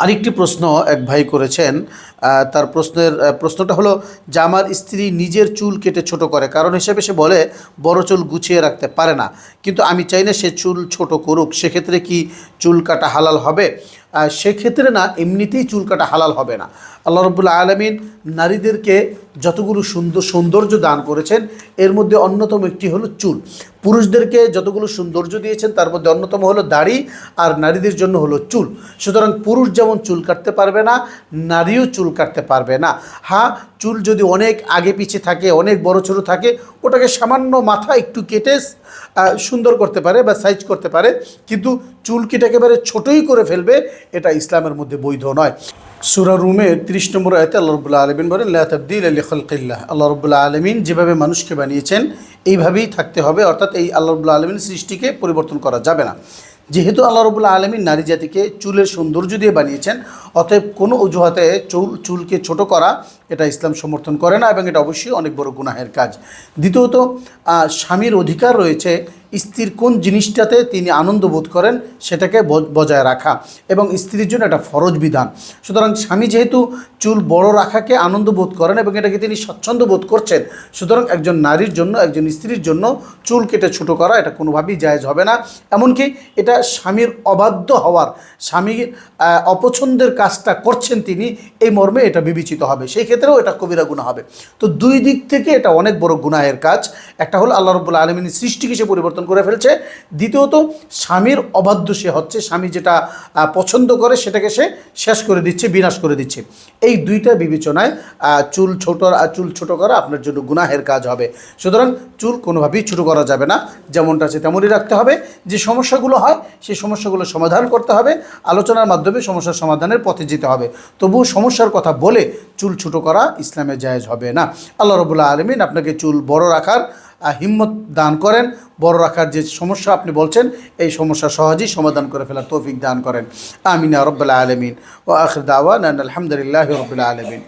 আরেকটি প্রশ্ন এক ভাই করেছেন তার প্রশ্নের প্রশ্নটা হলো যে আমার স্ত্রী নিজের চুল কেটে ছোট করে। কারণ হিসেবে সে বলে, বড় চুল গুছিয়ে রাখতে পারে না। কিন্তু আমি চাই না সে চুল ছোট করুক। সেক্ষেত্রে কি চুল কাটা হালাল হবে? সেক্ষেত্রে না, এমনিতেই চুল কাটা হালাল হবে না। আল্লাহ রবুল্লা আলমিন নারীদেরকে যতগুলো সুন্দর, সৌন্দর্য দান করেছেন, এর মধ্যে অন্যতম একটি হলো চুল। পুরুষদেরকে যতগুলো সৌন্দর্য দিয়েছেন, তার মধ্যে অন্যতম হলো দাড়ি, আর নারীদের জন্য হলো চুল। সুতরাং পুরুষ যেমন চুল কাটতে পারবে না, নারীও চুল কাটতে পারবে না। হ্যাঁ চুল যদি অনেক আগে পিছে থাকে, অনেক বড় ছোটো থাকে, ওটাকে সামান্য মাথা একটু কেটে সুন্দর করতে পারে বা সাইজ করতে পারে, কিন্তু চুল কেটে একেবারে ছোটই করে ফেলবে, এটা ইসলামের মধ্যে বৈধ নয়। সুরা রুমের তিরিশ নম্বর আয়তে আল্লাহ রবুল্লা আলমিন বলেন, লা তাবদিল আলী খলকিল্লাহ আল্লাহ রবুল্লা আলমিন যেভাবে মানুষকে বানিয়েছেন, এইভাবেই থাকতে হবে, অর্থাৎ এই আল্লাহ রবুল্লা আলমিন সৃষ্টিকে পরিবর্তন করা যাবে না। যেহেতু আল্লাহ রবুল্লা আলমিন নারী জাতিকে চুলের সৌন্দর্য দিয়ে বানিয়েছেন, অতএব কোনো অজুহাতে চুল, চুলকে ছোট করা এটা ইসলাম সমর্থন করে না এবং এটা অবশ্যই অনেক বড় গুনাহের কাজ। দ্বিতীয়ত স্বামীর অধিকার রয়েছে স্ত্রীর কোন জিনিসটাতে তিনি আনন্দ বোধ করেন সেটাকে বজায় রাখা এবং স্ত্রীর জন্য এটা ফরজ বিধান। সুতরাং স্বামী যেহেতু চুল বড় রাখাকে আনন্দ বোধ করেন এবং এটাকে তিনি স্বচ্ছন্দ বোধ করছেন, সুতরাং একজন নারীর জন্য, একজন স্ত্রীর জন্য চুল কেটে ছোটো করা এটা কোনোভাবেই জায়জ হবে না। এমনকি এটা স্বামীর অবাধ্য হওয়ার স্বামীর অপছন্দের কাজটা করছেন তিনি, এই মর্মে এটা বিবেচিত হবে। সেই ক্ষেত্রেও এটা কবিরা গুণা হবে। তো দুই দিক থেকে এটা অনেক বড় গুনাহের কাজ। একটা হলো আল্লাহ রব্বুল্লা আলমিনের সৃষ্টিকে সে পরিবর্তন করে ফেলছে। দ্বিতীয়ত, স্বামীর অবাধ্য সে হচ্ছে, স্বামী যেটা পছন্দ করে সেটাকে সে শেষ করে দিচ্ছে, বিনাশ করে দিচ্ছে। এই দুইটা বিবেচনায় চুল ছোট চুল ছোট করা আপনার জন্য গুনাহের কাজ হবে। সুতরাং চুল কোনোভাবেই ছোটো করা যাবে না। যেমনটা আছে তেমনই রাখতে হবে। যে সমস্যাগুলো হয়, সেই সমস্যাগুলো সমাধান করতে হবে। আলোচনার মাধ্যমে সমস্যার সমাধানের পথে যেতে হবে। তবুও সমস্যার কথা বলে চুল ছোটো করা ইসলামে জায়েজ হবে না। আল্লাহ রবুল্লাহ আলমিন আপনাকে চুল বড় রাখার হিম্মত দান করেন, বড় রাখার যে সমস্যা আপনি বলছেন, এই সমস্যা সহজেই সমাধান করে ফেলার তৌফিক দান করেন। আমিনা রব্বুল্লাহ আলমিন। ও আখর দাওয়ান আলহামদুলিল্লাহ রবিল্লা আলমিন।